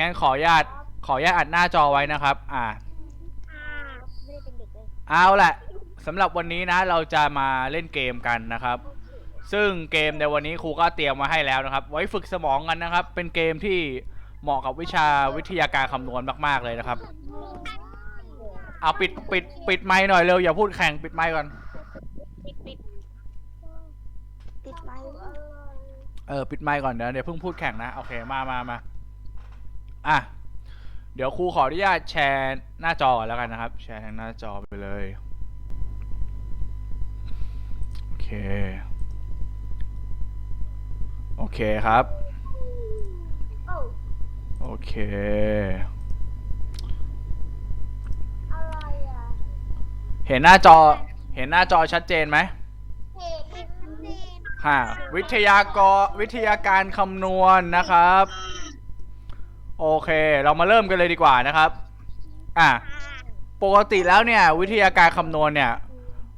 งั้นขออนุญาตขออนุญาตอัดหน้าจอไว้นะครับอ่าไม่ได้เป็นเด็กเลยเอาแหละสำหรับวันนี้นะเราจะมาเล่นเกมกันนะครับ ซึ่งเกมในวันนี้ครูก็เตรียมมาให้แล้วนะครับ ไว้ฝึกสมองกันนะครับ เป็นเกมที่เหมาะกับวิชาวิทยาการคำนวณมาก ๆเลยนะครับเอาปิดปิดปิดไมค์หน่อยเร็วอย่าพูดแข่งปิดไมค์ก่อนปิดปิดปิดไมค์เออปิดไมค์ก่อนเดี๋ยวเดี๋ยวเพิ่งพูดแข่งนะโอเคมามามา อะ เดี๋ยวครูขออนุญาตแชร์หน้าจอก่อนแล้วกันนะครับ แชร์ทางหน้าจอไปเลย โอเค โอเคครับ โอ้โอเค อะไรอะเห็นหน้าจอ เห็นหน้าจอชัดเจนไหมเหตุเป็นเดนค่ะวิทยากรวิทยาการคำนวณนะครับ โอเค เรามาเริ่มกันเลยดีกว่านะครับ อะ ปกติแล้วเนี่ย วิทยาการคำนวณเนี่ย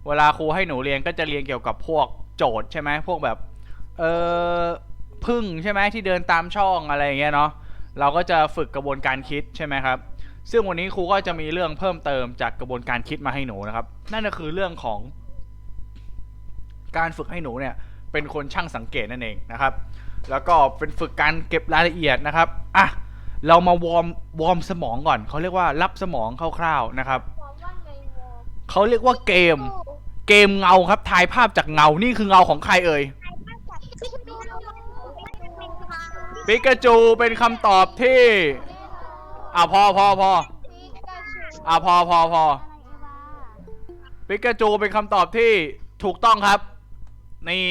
เวลาครูให้หนูเรียนก็จะเรียนเกี่ยวกับพวกโจทย์ใช่ไหมพวกแบบ เออพึ่งใช่ไหมที่เดินตามช่องอะไรอย่างเงี้ยเนาะ เราก็จะฝึกกระบวนการคิดใช่ไหมครับ ซึ่งวันนี้ครูก็จะมีเรื่องเพิ่มเติมจากกระบวนการคิดมาให้หนูนะครับ นั่นก็คือเรื่องของ การฝึกให้หนูเนี่ย เป็นคนช่างสังเกตนั่นเองนะครับ แล้วก็เป็นฝึกการเก็บรายละเอียดนะครับ อะ เรามาวอร์มวอร์มสมองก่อนเขาเรียกว่ารับสมองคร่าวๆนะครับความว่าไงวะเขาเรียกว่าเกม เกมเงาครับถ่ายภาพจากเงานี่คือเงาของใครเอ่ยปิกาจูเป็นคำตอบที่ อะพอพอพออะพอพอพอปิกาจูเป็นคำตอบที่ถูกต้องครับ นี่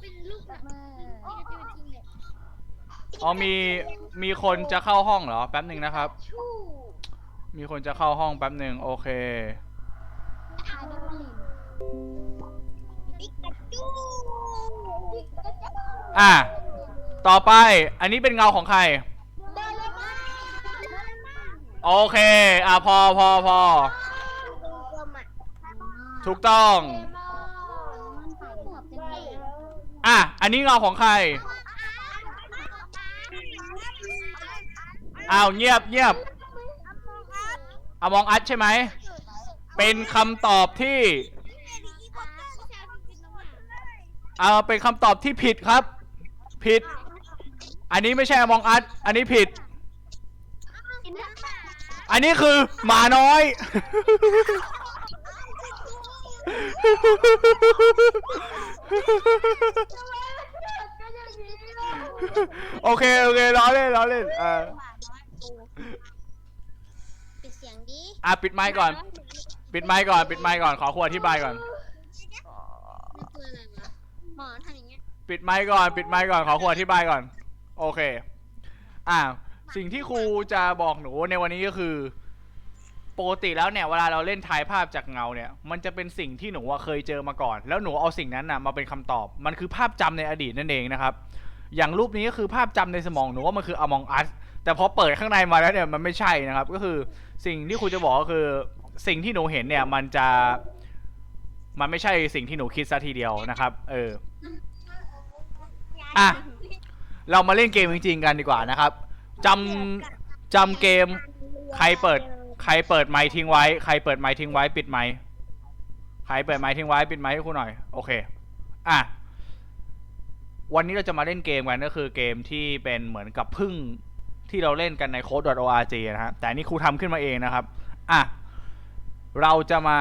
เป็นลูกแบบปิกาจูจริงเนี่ย อ๋อมีมีคนจะเข้าห้องเหรอแป๊บหนึ่งนะครับ ชู่มีคนจะเข้าห้องแป๊บหนึ่งโอเคปิกาจูปิกาจูอะ ต่อไปอันนี้เป็นเงาของใคร โดเรมอนโดเรมอนโอเค อะพอพอพอกลมอะถูกต้อง มันใส่หมวกกันอะอันนี้เงาของใคร อ้าวเงียบเงียบอมองอัดใช่ไหม เป็นคำตอบที่เออเป็นคำตอบที่ผิดครับ ผิด อันนี้ไม่ใช่อมองอัดอันนี้ผิด อันนี้คือหมาน้อย โอเค โอเคล้อเล่นล้อเล่นเออ อะปิดไมค์ก่อน ปิดไมค์ก่อนปิดไมค์ก่อนขอครูอธิบายก่อน มันคืออะไรวะหมอทำอย่างเงี้ยปิดไมค์ก่อนปิดไมค์ก่อนขอครูอธิบายก่อน โอเค อ่า สิ่งที่ครูจะบอกหนูในวันนี้ก็คือ ปกติแล้วเนี่ยเวลาเราเล่นทายภาพจากเงาเนี่ย มันจะเป็นสิ่งที่หนูอะเคยเจอมาก่อน แล้วหนูเอาสิ่งนั้นนะมาเป็นคำตอบ มันคือภาพจำในอดีตนั่นเองนะครับ อย่างรูปนี้ก็คือภาพจำในสมองหนูว่ามันคือ Among Us แต่พอเปิดข้างในมาแล้วเนี่ยมันไม่ใช่นะครับ ก็คือสิ่งที่ครูจะบอกก็คือสิ่งที่หนูเห็นเนี่ย มันจะมันไม่ใช่สิ่งที่หนูคิดซะทีเดียวนะครับ เอออะเรามาเล่นเกมจริงๆกันดีกว่านะครับจำจำเกมใครเปิด ใครเปิดไมค์ทิ้งไว้ ใครเปิดไมค์ทิ้งไว้ ปิดไมค์ใครเปิดไมค์ทิ้งไว้ปิดไมค์ให้ครูหน่อยโอเคอะวันนี้เราจะมาเล่นเกมกันก็คือเกมที่เป็นเหมือนกับพึ่ง ที่เราเล่นกันใน code.org นะฮะแต่อันนี่ครูทำขึ้นมาเองนะครับอะเราจะมา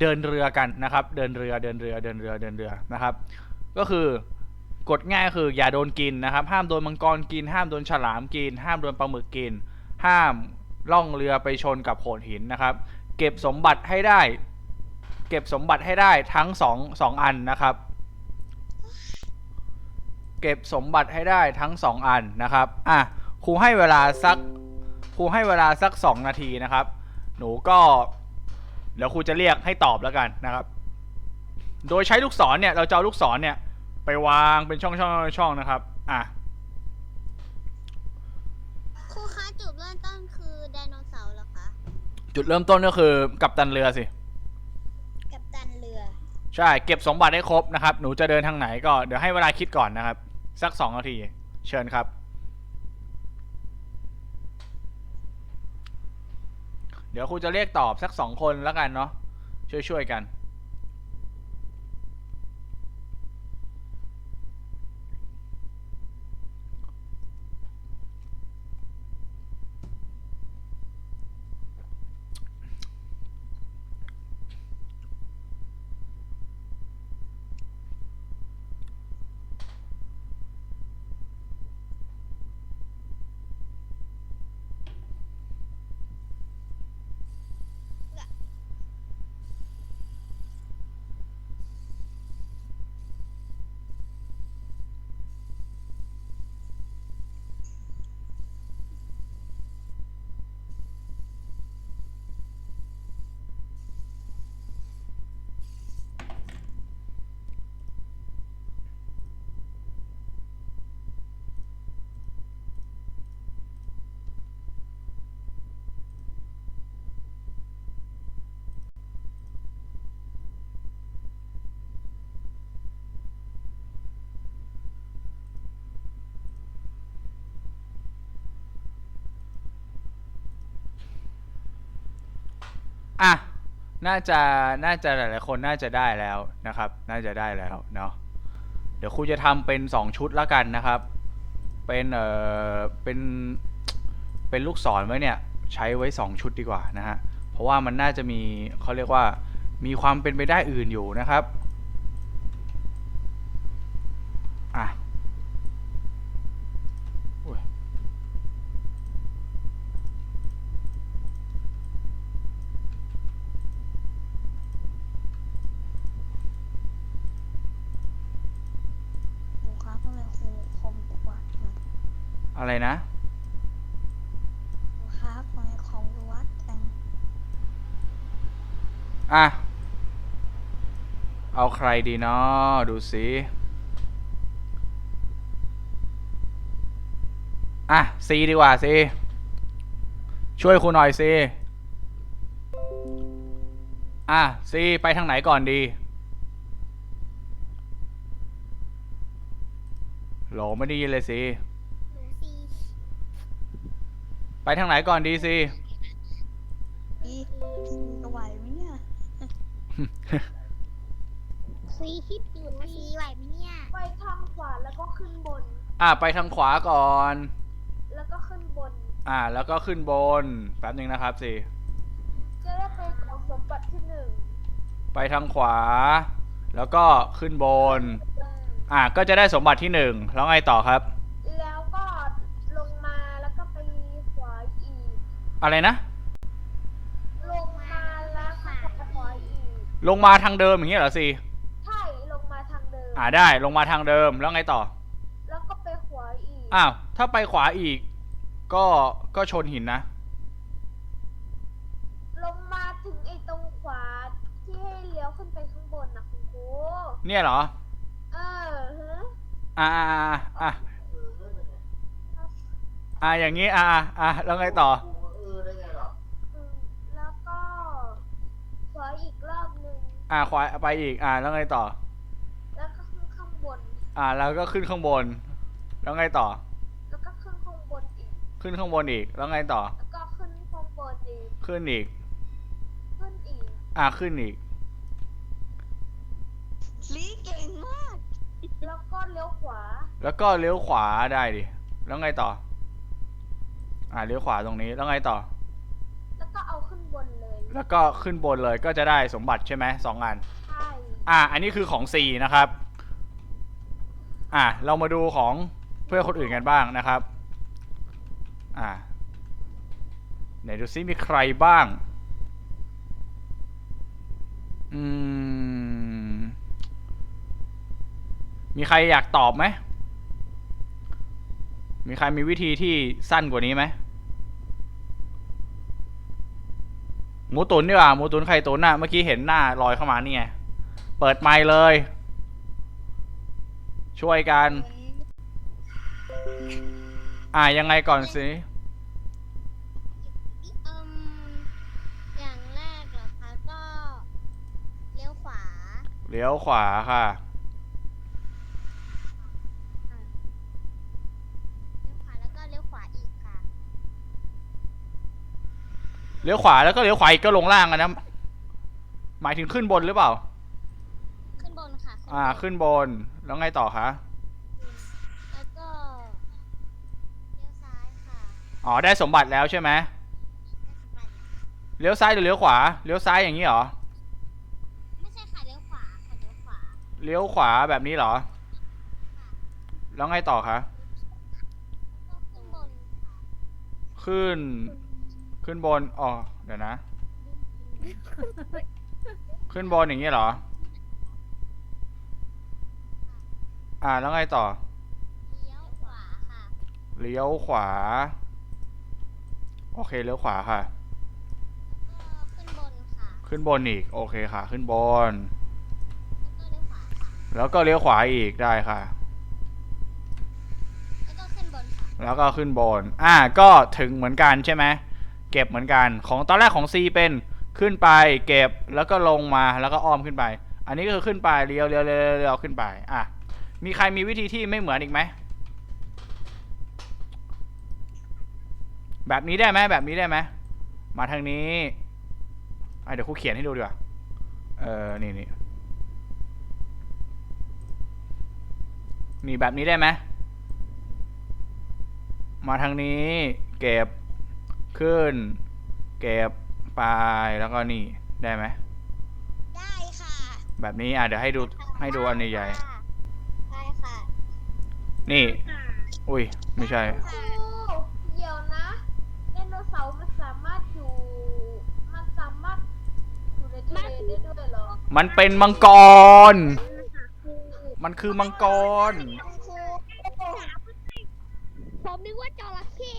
เดินเรือกันนะครับ เดินเรือเดินเรือเดินเรือเดินเรือนะครับ ก็คือกฎง่ายคืออย่าโดนกินนะครับ ห้ามโดนมังกรกิน ห้ามโดนฉลามกิน ห้ามโดนปลาหมึกกิน ห้ามล่องเรือไปชนกับโขดหินนะครับ เก็บสมบัติให้ได้ เก็บสมบัติให้ได้ทั้งสองสองอันนะครับ เก็บสมบัติให้ได้ทั้งสองอันนะครับอะ ครูให้เวลาสักครูให้เวลาสักสองนาทีนะครับ หนูก็ เดี๋ยวครูจะเรียกให้ตอบแล้วกันนะครับ โดยใช้ลูกศรเนี่ย เราจะเอาลูกศรเนี่ย ไปวางเป็นช่องช่องช่องนะครับ อะครูคะจุดเริ่มต้นคือไดโนเสาร์เหรอคะจุดเริ่มต้นก็คือกัปตันเรือสิ กับตันเรือ ใช่ เก็บสมบัติให้ครบนะครับ หนูจะเดินทางไหนก็เดี๋ยวให้เวลาคิดก่อนนะครับ สักสองนาที เชิญครับ เดี๋ยวครูจะเรียกตอบสักสองคนแล้วกันเนาะช่วยๆกัน อะ น่าจะน่าจะหลายๆคนน่าจะได้แล้วนะครับ น่าจะได้แล้วเนาะเดี๋ยวครูจะทำเป็นสองชุดละกันนะครับ เป็นเอ่อเป็นเป็นลูกศรไว้เนี่ยใช้ไว้สองชุดดีกว่านะฮะเพราะว่ามันน่าจะมีเขาเรียกว่ามีความเป็นไปได้อื่นอยู่นะครับ อะไรนะ ครูครับทำไมคอมบวัดจังอะ เอาใครดีเนาะดูสิอะซีดีกว่าซีช่วยครูหน่อยซีอะซีไปทางไหนก่อนดีโหลไม่ได้ยินเลยซี หนูซี ไปทางไหนก่อนดีซีอีจะไหวไหมเนี่ยซีคิดอยู่นะซีไหวไหมเนี่ย ไปทางขวาแล้วก็ขึ้นบน อะไปทางขวาก่อน แล้วก็ขึ้นบน อะแล้วก็ขึ้นบนแป๊บหนึงนะครับซีจะได้ไปของสมบัติที่หนึ่งไปทางขวา แล้วก็ขึ้นบนอืมอะก็จะได้สมบัติที่หนึ่งแล้วไงต่อครับ อะไรนะ ลงมาแล้วก็ไปขวาอีกลงมาทางเดิมอย่างเงี้ยเหรอซีใช่ลงมาทางเดิมอ่าได้ลงมาทางเดิมแล้วไงต่อ แล้วก็ไปขวาอีกอ้าว ถ้าไปขวาอีก ก็ก็ชนหินนะ ลงมาถึงไอ้ตรงขวาที่ให้เลี้ยวขึ้นไปข้างบนนะคุณครูเนี่ยเหรอ เออฮะอ่าอ่าอ่าอ่าอ่าอย่างงี้อ่าอ่าอ่าแล้วไงต่อ อืมแล้วก็ขวาอีกรอบหนึ่งอ่าขวาไปอีกอ่าแล้วไงต่อ แล้วก็ขึ้นข้างบน อ่าแล้วก็ขึ้นข้างบน แล้วไงต่อ แล้วก็ขึ้นข้างบนอีก ขึ้นข้างบนอีก แล้วไงต่อ แล้วก็ขึ้นข้างบนอีกขึ้นอีก ขึ้นอีก อ่าขึ้นอีก ลีเก่งมาก แล้วก็เลี้ยวขวา แล้วก็เลี้ยวขวาได้ดิ แล้วไงต่อ อ่าเลี้ยวขวาตรงนี้แล้วไงต่อ แล้วก็เอาขึ้นบนเลยแล้วก็ขึ้นบนเลยก็จะได้สมบัติใช่ไหมสองอัน ใช่อ่า อันนี้คือของ C นะครับ อ่าเรามาดูของเพื่อนคนอื่นกันบ้างนะครับ อ่าไหนดูซิมีใครบ้าง อืม มีใครอยากตอบไหม มีใครมีวิธีที่สั้นกว่านี้ไหม หมูตุนดีกว่าหมูตุนไข่ตุนน่ะเมื่อกี้เห็นหน้าลอยเข้ามานี่ไงเปิดไมค์เลย ช่วยกัน อ่ายังไงก่อนสิเอิ่มอย่างแรกเหรอคะก็เลี้ยวขวา เลี้ยวขวาค่ะ เลี้ยวขวาแล้วก็เลี้ยวขวาอีกค่ะแเลี้ยวขวาแล้วก็เลี้ยวขวาอีกก็ลงล่างอะนะ หมายถึงขึ้นบนหรือเปล่า ขึ้นบนค่ะอ่า ขึ้นบน แล้วไงต่อคะ แล้วก็เลี้ยวซ้ายค่ะอ๋อ ได้สมบัติแล้วใช่ไหมแล้วก็ไปเลี้ยวซ้ายหรือเลี้ยวขวา เลี้ยวซ้ายอย่างนี้เหรอ ไม่ใช่ค่ะเลี้ยวขวาค่ะเลี้ยวขวา เลี้ยวขวาแบบนี้เหรอ แล้วไงต่อคะ แล้วก็ขึ้นบนค่ะขึ้น ขึ้นบนอ๋อเดี๋ยวนะ ขึ้นบนอย่างนี้เหรอ อ่าแล้วไงต่อ เลี้ยวขวาค่ะเลี้ยวขวา โอเคเลี้ยวขวาค่ะก็ขึ้นบนค่ะขึ้นบนอีก โอเคค่ะ ขึ้นบน แล้วก็เลี้ยวขวาค่ะแล้วก็เลี้ยวขวาอีกได้ค่ะ แล้วก็ขึ้นบนค่ะแล้วก็ขึ้นบน อ่า ก็ถึงเหมือนกันใช่ไหม เก็บเหมือนกัน ของตอนแรกของ C เป็นขึ้นไปเก็บแล้วก็ลงมาแล้วก็อ้อมขึ้นไป อันนี้ก็คือขึ้นไปเลี้ยวเลี้ยวเลี้ยวเลี้ยวขึ้นไปอะมีใครมีวิธีที่ไม่เหมือนอีกไหมแบบนี้ได้ไหมแบบนี้ได้ไหมมาทางนี้อเดี๋ยวครูเขียนให้ดูดีกว่าเออนี่นี่นี่แบบนี้ได้ไหมมาทางนี้เก็บ ขึ้น เก็บไปแล้วก็นี่ได้ไหม ได้ค่ะ แบบนี้อะเดี๋ยวให้ดูให้ดูอันใหญ่ได้ค่ะๆนี่อุ้ยไม่ใช่ ครูเดี๋ยวนะไดโนเสาร์มันสามารถอยู่ มันสามารถอยู่ในทะเลได้ด้วยเหรอมันเป็นมังกร มันคือมังกร ครูผมนึกว่าจระเข้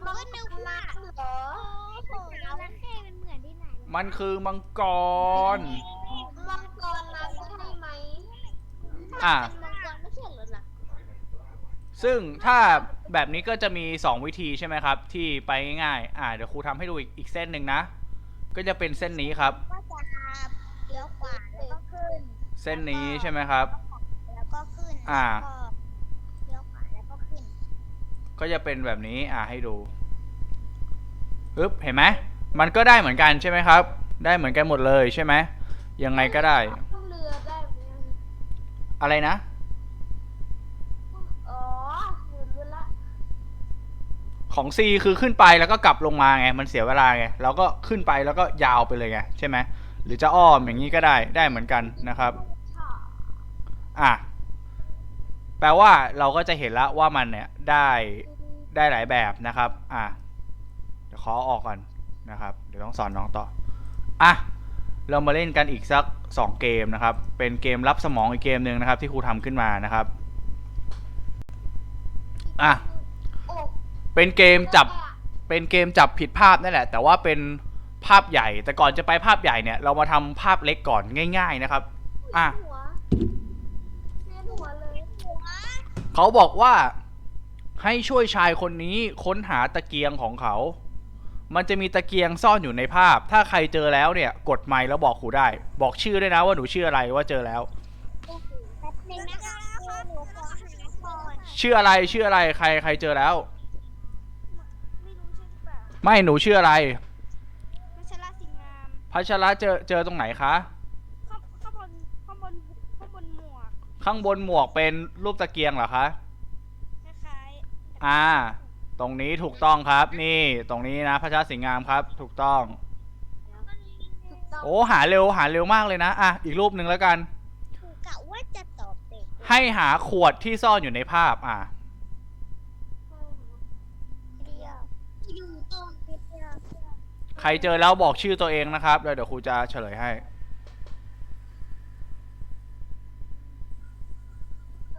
ผมก็นึกว่า เหรอ โอ้โหจระเข้มันเหมือนที่ไหน มันคือมังกร มังกรนั้นใช่ไหมอะ เป็นมังกรไม่ใช่เหรอล่ะซึ่งถ้าแบบนี้ก็จะมี 2 วิธีใช่ไหมครับ ที่ไปง่ายๆอ่าเดี๋ยวครูทำให้ดูอีกอีกเส้นหนึ่งนะ ก็จะเป็นเส้นนี้ครับ ก็จะเลี้ยวขวาแล้วก็ขึ้น เส้นนี้ใช่ไหมครับ แล้วก็ขึ้นอ่า แล้วก็เลี้ยวขวาแล้วก็ขึ้นก็จะเป็นแบบนี้อ่าให้ดูปึ๊บเห็นไหม มันก็ได้เหมือนกันใช่ไหมครับ ได้เหมือนกันหมดเลยใช่ไหมยังไงก็ได้ขึ้นเรือได้ไหมอะไรนะ อ๋อหนูรู้ละของ C คือขึ้นไปแล้วก็กลับลงมาไง มันเสียเวลาไงเราก็ขึ้นไปแล้วก็ยาวไปเลยไงใช่ไหมหรือจะอ้อมอย่างนี้ก็ได้ได้เหมือนกันนะครับค่ะอะแปลว่าเราก็จะเห็นแล้วว่ามันเนี่ยได้ได้หลายแบบนะครับ อะเดี๋ยวขอออกก่อน นะครับเดี๋ยวต้องสอนน้องต่ออะเรามาเล่นกันอีกสักสองเกมนะครับ เป็นเกมรับสมองอีกเกมหนึ่งนะครับ ที่ครูทำขึ้นมานะครับอะโอ้เป็นเกมจับเป็นเกมจับผิดภาพนั่นแหละ แต่ว่าเป็นภาพใหญ่ แต่ก่อนจะไปภาพใหญ่เนี่ย เรามาทำภาพเล็กก่อนง่าย ๆนะครับ อะหัวเวียนหัวเลยเขาบอกว่าให้ช่วยชายคนนี้ค้นหาตะเกียงของเขา มันจะมีตะเกียงซ่อนอยู่ในภาพ ถ้าใครเจอแล้วเนี่ย กดไมค์แล้วบอกครูได้ บอกชื่อด้วยนะว่าหนูชื่ออะไรว่าเจอแล้ว แป๊บนึงนะคะหนูขอหาก่อนชื่ออะไรชื่ออะไรใครใครเจอแล้ว ไม่รู้ใช่หรือเปล่าไม่หนูชื่ออะไร มัชราสิงห์งามพัชระเจอเจอตรงไหนคะ ข้างข้างบนข้างบนข้างบนหมวกข้างบนหมวกเป็นรูปตะเกียงเหรอคะ คล้ายอ่า ตรงนี้ถูกต้องครับ นี่ตรงนี้นะพัชระสิงห์งามครับ ถูกต้อง ถูกต้องโอ้หาเร็วหาเร็วมากเลยนะอะอีกรูปหนึ่งแล้วกันหนูกะว่าจะตอบเด็กให้หาขวดที่ซ่อนอยู่ในภาพอะ เดียวอยู่ตรงเดียว ใครเจอแล้วบอกชื่อตัวเองนะครับแล้วเดี๋ยวครูจะเฉลยให้ เอ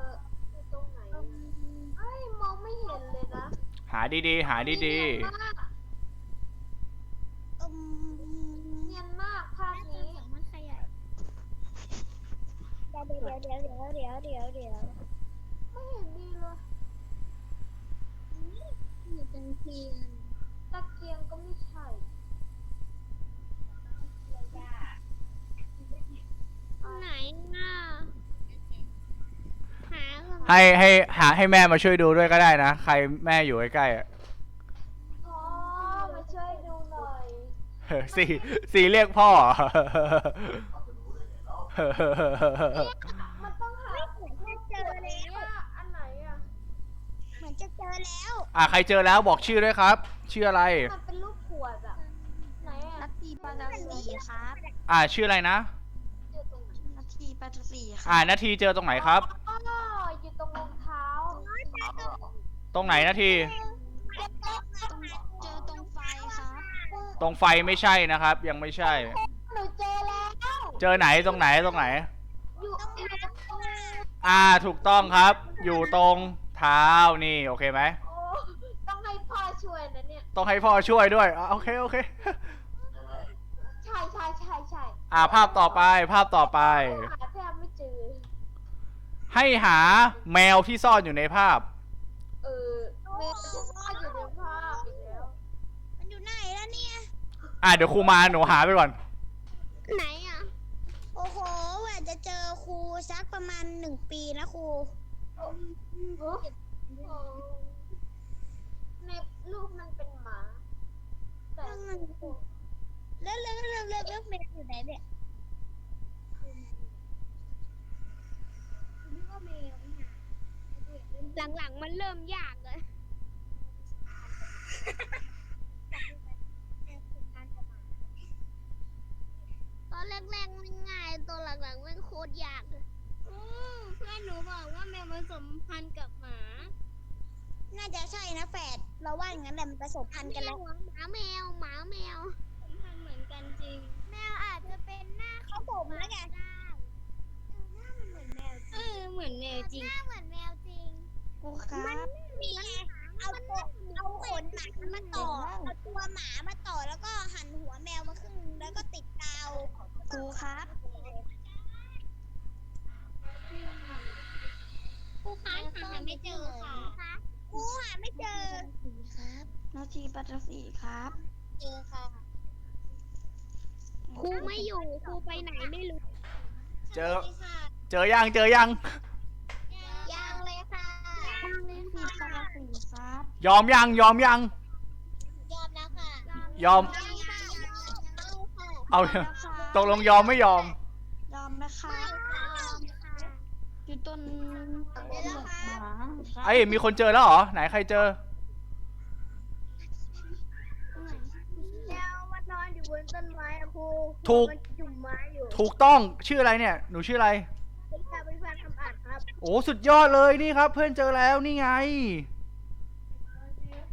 ออยู่ตรงไหนอะเอ้ยมองไม่เห็นเลยนะ หาดีๆ หาดีอืมเนียนมากภาพนี้มันขยายเดี๋ยวเดี๋ยวเดี๋ยวเดี๋ยวเดี๋ยวเดี๋ยวเดี๋ยวไม่เห็นดีเลยอยู่ตรงเทียนตะเกียงก็ไม่ใช่ไหนน่ะหาก่อนๆ ให้ให้หาให้แม่มาช่วยดูด้วยก็ได้นะ ใครแม่อยู่ใกล้ๆอะอ๋อมาช่วยดูสี่สี่เรียกพ่อ มันต้องหาเหมือนจะเจอแล้วว่าอันไหนอะเหมือนจะเจอแล้วอะใครเจอแล้วบอกชื่อด้วยครับ ชื่ออะไร มันเป็นรูปขวดอะไหนอะนาทีปาราสีครับอ่าชื่ออะไรนะอยู่ตรงไหนนาทีปาราสีคอ่ารับนาทีเจอตรงไหนครับ อ๋ออยู่ตรงรองเท้า ตรงไหนนาทีตรงเจอตรงไฟครับตรงไฟไม่ใช่นะครับ ยังไม่ใช่ หนูเจอแล้วเจอไหนตรงไหนตรงไหน อยู่อ่าถูกต้องครับ อยู่ตรงเท้านี่โอเคไหมโอ้ต้องให้พ่อช่วยนะเนี่ยต้องให้พ่อช่วยด้วยอะโอเคโอเคใช่ใช่ใช่ใช่อ่าภาพต่อไปภาพต่อไป หาแทบไม่เจอให้หาแมวที่ซ่อนอยู่ในภาพ อ่าเดี๋ยวครูมาหนูหาไปก่อน ไหนอะ โอ้โหกว่าจะเจอครูสักประมาณหนึ่งปีนะครูโอ้ในรูปมันเป็นหมา แต่แล้วแล้วแล้วแล้วแล้วแมวอยู่ไหนเนี่ยหลังๆมันเริ่มยากเลย ต อนแรกๆมันง่ายตอนหลังๆมันโคตรยากเลยเพื่อนหนูบอกว่าแมวผสมพันธุ์กับหมาน่าจะใช่นะแฝดเราว่าอย่างนั้นแหละมันผสมพันธุ์กันแล้ว หมาแมวหมาแมวผสมพันธุ์เหมือนกันจริง แมวอาจจะเป็นหน้าเขาผมแล้วไงหน้ามันเหมือนแมวเออเหมือนแมวจริง หน้าเหมือนแมวจริง ครูครับ นี่ไงเอาตัวเอาขนหมามาต่อ เอาตัวหมามาต่อแล้วก็หั่นหัวแมวมาครึ่งนึงแล้วก็ติดกาว ครูครับ ครูคะหาไม่เจอค่ะครูหาไม่เจอ ครับนาทีปาราสีครับ เจอค่ะ ครูไม่อยู่ ค รูไปไหนไม่รู้เจอ เจอยังเจอยัง ยังเลยค่ะนาทีปาราสีครับยอมยังยอมยัง ยอมแล้วค่ะยอมยอมค่ะเอาแล้วครับตกลงยอมไม่ยอม ยอมนะครับอยู่ต้นเหลือกหมาครับ ไอ้ยมีคนเจอแล้วเหรอ ไหนใครเจอ บนต้นไม้อะครูถูก มันจุ่มไม้อยู่ถูกต้องชื่ออะไรเนี่ย หนูชื่ออะไร เป็นการเป็นการทำอัดครับโอ้สุดยอดเลยนี่ครับ เพื่อนเจอแล้วนี่ไง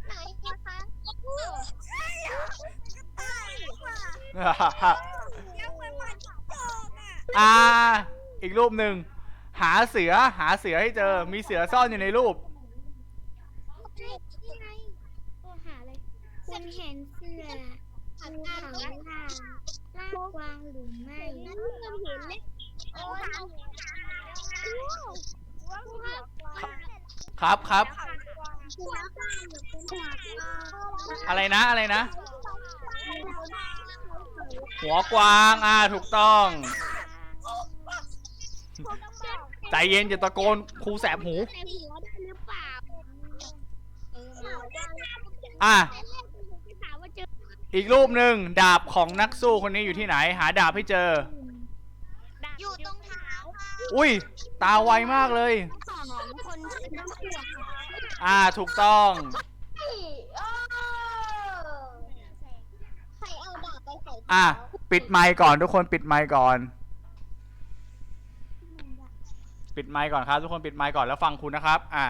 ไหนนะคะครูใช่เหรอใช่ค่ะยังไม่มาจบอะอ่า อีกรูปหนึ่งหาเสือหาเสือให้เจอ มีเสือซ่อนอยู่ในรูป นี่ไงตัวหาเลยคุณเห็น เสื้อคุณถามว่าลากวางหรือไม่นั่นเริ่มเห็นเลยโอ้ครับครับอะไรนะอะไรนะ หัวกวางอ่าถูกต้อง ใจเย็นอย่าตะโกนครูแสบหูอ่าเอออะ ออีกรูปหนึ่งดาบของนักสู้คนนี้อยู่ที่ไหน หาดาบให้เจอ อยู่ตรงเท้าค่ะอุ้ย ตาไวมากเลย สองคนชื่อน้ำขวดอ่าถูกต้องเฮ้ยเออใครเอาดาบไปใส่อะ ปิดไมค์ก่อนทุกคนปิดไมค์ก่อน ปิดไมค์ก่อนครับ ทุกคนปิดไมค์ก่อนแล้วฟังคุณนะครับ อะ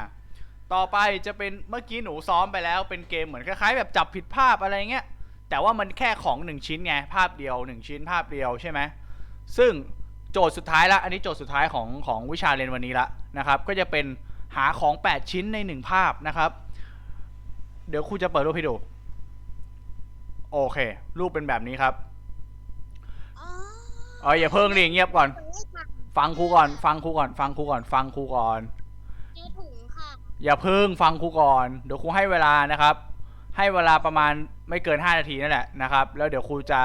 ต่อไปจะเป็นเมื่อกี้หนูซ้อมไปแล้วเป็นเกมเหมือนคล้ายๆ แบบจับผิดภาพอะไรเงี้ย แต่ว่ามันแค่ของหนึ่งชิ้นไงภาพเดียวหนึ่งชิ้นภาพเดียวใช่ไหมซึ่งโจทย์สุดท้ายละอันนี้โจทย์สุดท้ายของของวิชาเรียนวันนี้ละนะครับ ก็จะเป็นหาของ 8 ชิ้นใน 1 ภาพนะครับ เดี๋ยวครูจะเปิดรูปให้ดูโอเค รูปเป็นแบบนี้ครับอ๋อเอออย่าเพิ่งดิเงียบก่อน ฟังครูก่อน ฟังครูก่อน ฟังครูก่อน ฟังครูก่อนเจอถุงค่ะอย่าเพิ่งฟังครูก่อน เดี๋ยวครูให้เวลานะครับ ให้เวลาประมาณไม่เกิน 5 นาทีนั่นแหละนะครับ แล้วเดี๋ยวครูจะ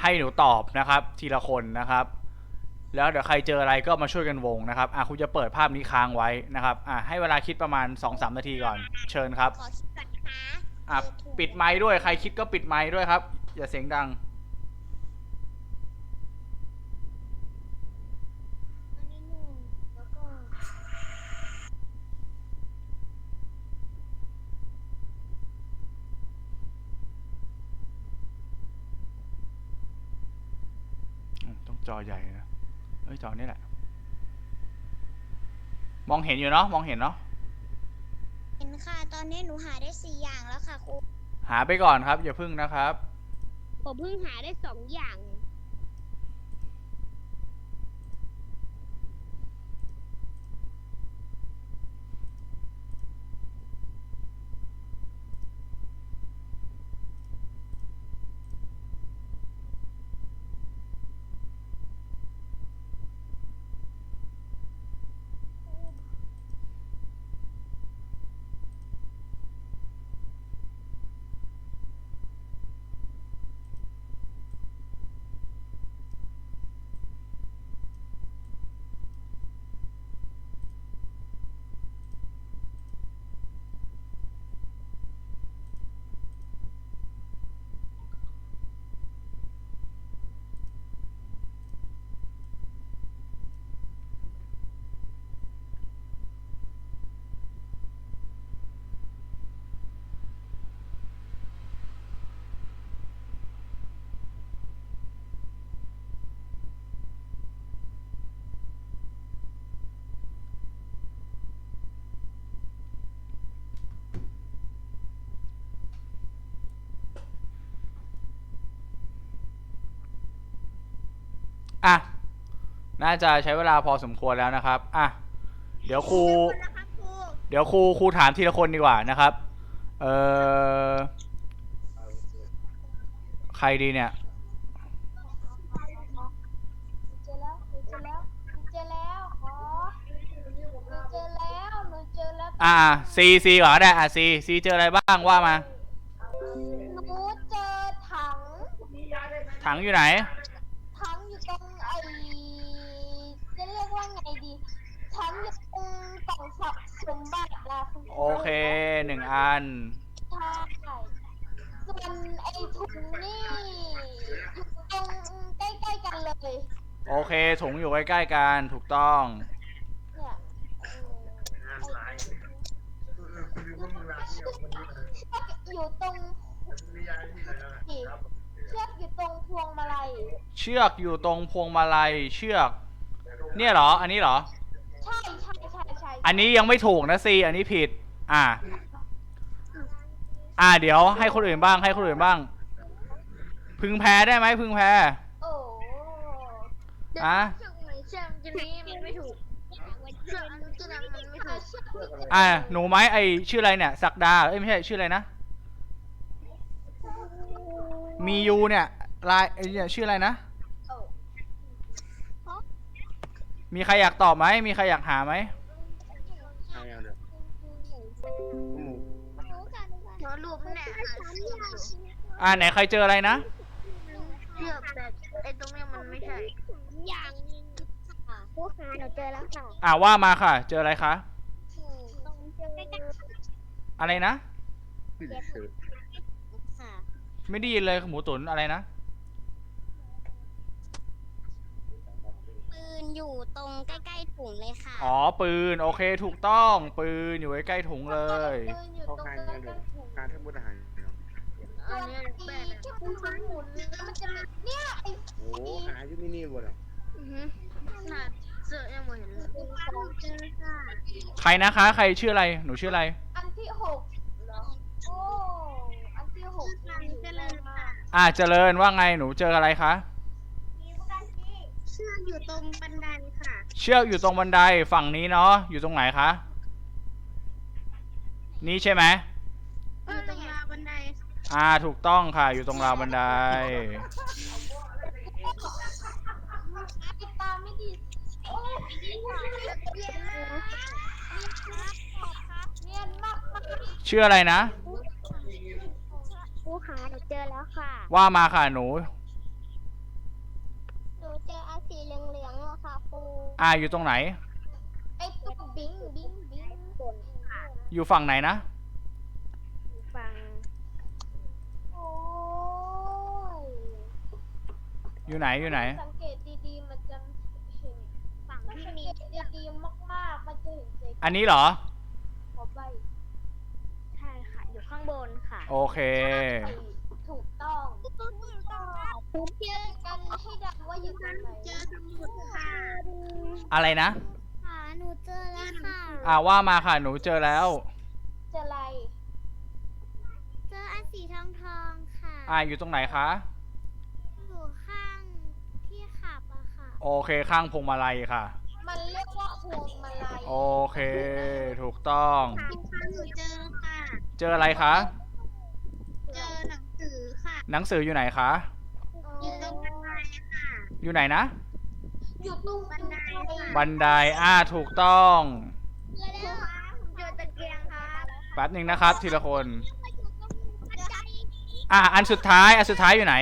ให้หนูตอบนะครับ ทีละคนนะครับ แล้วเดี๋ยวใครเจออะไรก็มาช่วยกันวงนะครับอะครูจะเปิดภาพนี้ค้างไว้นะครับอะให้เวลาคิดประมาณ 2-3 นาทีก่อน เชิญครับขอคิดก่อนนะคะอะปิดไมค์ด้วยใครคิดก็ปิดไมค์ด้วยครับ อย่าเสียงดัง จอใหญ่นะเอ้ยจอนี่แหละ มองเห็นอยู่เนาะมองเห็นเนาะเห็นค่ะ ตอนนี้หนูหาได้สี่อย่างแล้วค่ะครูหาไปก่อนครับ อย่าพึ่งนะครับ ผมเพิ่งหาได้สองอย่าง อะ น่าจะใช้เวลาพอสมควรแล้วนะครับอะเดี๋ยวครูนะครับครู เดี๋ยวครูครูถามทีละคนดีกว่านะครับ เออใครดีเนี่ย เจอแล้วหนูเจอแล้วหนูเจอแล้วขอหนูเจอแล้วหนูเจอแล้วอ่าซีซีก่อนก็ได้อะซีซีเจออะไรบ้างว่ามา หนูเจอถังถังอยู่ไหนถั เคหนึ่งอัน ใช่ส่วนไอถุงนี่อยู่ตรงใกล้ๆกันเลย โอเคถุงอยู่ใกล้ๆกันถูกต้อง เนี่ยเออไอ้เชือกอยู่ตรงนี่เชือกอยู่ตรงพวงมาลัย เชือกอยู่ตรงพวงมาลัยเชือก เนี่ยเหรอ อันนี้เหรอ ใช่ใช่ใช่ใช่อันนี้ยังไม่ถูกนะซีอันนี้ผิด อ่า อ่า เดี๋ยวให้คนอื่นบ้าง ให้คนอื่นบ้าง พึงแพ้ได้ไหมพึงแพ้ โอ้อะ เชือกไหนเชือกจะนี้มันไม่ถูกเชือกอันที่นั้นมันไม่ถูกอ่า หนูไหมไอชื่ออะไรเนี่ยศักดาเอ้ยไม่ใช่ชื่ออะไรนะ มียูเนี่ยลายไอเนี่ยชื่ออะไรนะโอ้มีใครอยากตอบไหมมีใครอยากหาไหม ออกย่างอยู่อ่าไหนใครเจออะไรนะเชือกแต่ไอ้ตรงเนี้ยมันไม่ใช่ อย่างหนึงค่ะครูค่ะหนูเจอแล้วค่ะอ่าว่ามาค่ะ เจออะไรคะตรงเจอใกล้ๆอะไรนะ ค่ะไม่ได้ยินเลยหมูตุ๋นอะไรนะปืนอยู่ตรงใกล้ๆถุงเลยค่ะอ๋อปืนโอเคถูกต้อง ปืนอยู่ใกล้ๆถุงเลยเดินอยู่ตรงใกล้ๆถุง อันเนี้ยอีแป้งที่มันหมุนๆแล้วมันจะมีเนี่ยไอ้โอ้หาอยู่นี่นี่หมดอะอือฮึน่าเสื้อยังไม่เห็นเลยเจอค่ะใครนะคะ ใครชื่ออะไร หนูชื่ออะไร อันที่หกเหรอโอ้อันที่หกเจริญค่ะอ่าเจริญว่าไงหนูเจออะไรคะ เชือกอยู่ตรงบันไดค่ะเชือกอยู่ตรงบันไดฝั่งนี้เนาะ อยู่ตรงไหนคะ นี่ใช่ไหม อยู่ตรงราวบันได อ่าถูกต้องค่ะอยู่ตรงราวบันไดไอ้ตาไม่ดีโอ้ยเนียนมากมากชื่ออะไรนะ ครูค่ะหนูเจอแล้วค่ะว่ามาค่ะหนู หนูเจออาสีเหลืองๆอะค่ะครูอ่าอยู่ตรงไหน ไอ้ตุ๊กบิงบิงบิงบนค่ะอยู่ฝั่งไหนนะ ฝั่ง อยู่ไหนอยู่ไหน สังเกตดีๆมันจะเห็นฝั่งถ้าที่สังมีเกตดีๆมากๆมันจะเห็นใจอันนี้เหรอ ขอใบใช่ค่ะ อยู่ข้างบนค่ะ โอเค ถูกต้องผมเจอกันให้ดังว่าอยู่ตรงไหนเจอสมุดค่ะอะไรนะ ค่ะ หนูเจอแล้วค่ะ อ่าว่ามาค่ะหนูเจอแล้ว เจะไรเจออันสีทองทองๆค่ะ อ่าอยู่ตรงไหนคะ อยู่ข้างที่ขับอะค่ะ โอเคข้างพวงมาลัยค่ะ มันเรียกว่าพวงมาลัยโอเค ถูกต้อง ค่ะหนูเจอค่ะ เจออะไรคะ เจอหนังสือค่ะ หนังสืออยู่ไหนคะ อยู่ตรงบันไดค่ะ อยู่ไหนนะ อยู่ตรงบันไดบันไดอ่าถูกต้องเจอแล้วค่ะผมเจอตะเกียงค่ะแป๊บหนึ่งนะครับ ทีละคน อยู่ตรงบันไดอ่าอันสุดท้ายอันสุดท้ายอยู่ไหน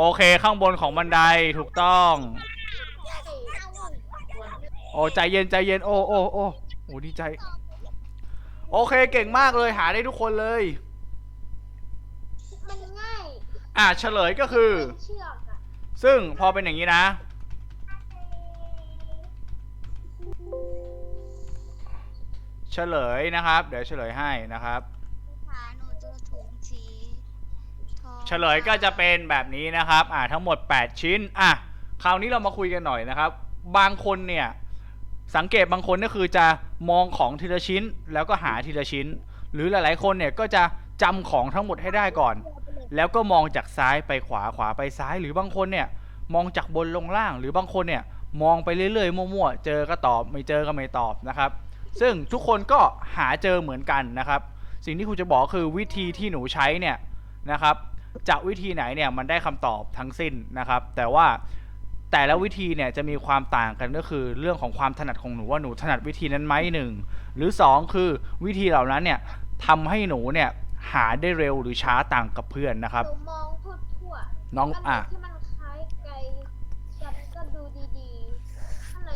โอเคข้างบนของบันไดถูกต้อง โอ้ใจเย็นใจเย็นโอ้โอ้โอ้โอ้ดีใจ โอเคเก่งมากเลยหาได้ทุกคนเลย มันง่ายอ่าเฉลยก็คือเป็นเชือกอะซึ่งพอเป็นอย่างนี้นะ เฉลยนะครับ เดี๋ยวเฉลยให้นะครับ เฉลยก็จะเป็นแบบนี้นะครับ อ่าทั้งหมด 8 ชิ้น อะ คราวนี้เรามาคุยกันหน่อยนะครับ บางคนเนี่ย สังเกตบางคนก็คือจะมองของทีละชิ้น แล้วก็หาทีละชิ้น หรือหลาย ๆ คนเนี่ยก็จะจำของทั้งหมดให้ได้ก่อน แล้วก็มองจากซ้ายไปขวาขวาไปซ้าย หรือบางคนเนี่ย มองจากบนลงล่าง หรือบางคนเนี่ย มองไปเรื่อยๆมั่วๆ เจอก็ตอบ ไม่เจอก็ไม่ตอบนะครับ ซึ่งทุกคนก็หาเจอเหมือนกันนะครับ สิ่งที่ครูจะบอกคือวิธีที่หนูใช้เนี่ยนะครับ จะวิธีไหนเนี่ยมันได้คำตอบทั้งสิ้นนะครับ แต่ว่าแต่ละวิธีเนี่ยจะมีความต่างกันก็คือ เรื่องของความถนัดของหนูว่าหนูถนัดวิธีนั้นไหมหนึ่งหรือสองคือวิธีเหล่านั้นเนี่ยทำให้หนูเนี่ยหาได้เร็วหรือช้าต่างกับเพื่อนนะครับหนูมองทั่วๆน้องอันไหนอะที่มันคล้ายไกลกันก็ดูดีๆอันไหน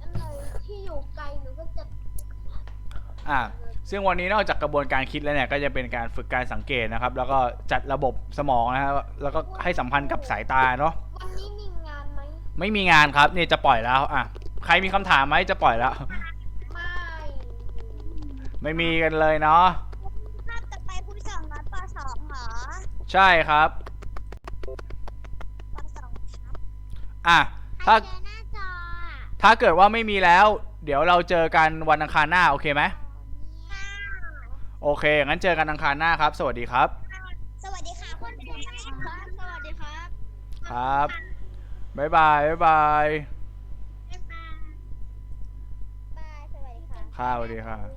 อันไหนที่อยู่ไกลหนูก็จะ อะซึ่งวันนี้นอกจากกระบวนการคิดแล้วเนี่ยก็จะเป็นการฝึกการสังเกตนะครับ แล้วก็จัดระบบสมองนะครับแล้วก็ให้สัมพันธ์กับสายตาเนาะวันนี้มีงานไหมไม่มีงานครับนี่จะปล่อยแล้วอะใครมีคำถามไหมจะปล่อยแล้ว ไม่ไม่มีกันเลยเนาะภาพต่อไปผู้สองนัดปสองเหรอใช่ครับ ปสองครับอะใครถ้าเจอหน้าจออะ ถ้าเกิดว่าไม่มีแล้ว เดี๋ยวเราเจอกันวันอังคารหน้า โอเคไหมค่ะ โอเค งั้นเจอกันอังคารหน้าครับ สวัสดีครับ สวัสดีค่ะคุณครูครับสวัสดีครับครับบ๊ายบายบ๊ายบายบ๊ายบายบายสวัสดีค่ะ ค่ะสวัสดีค่ะ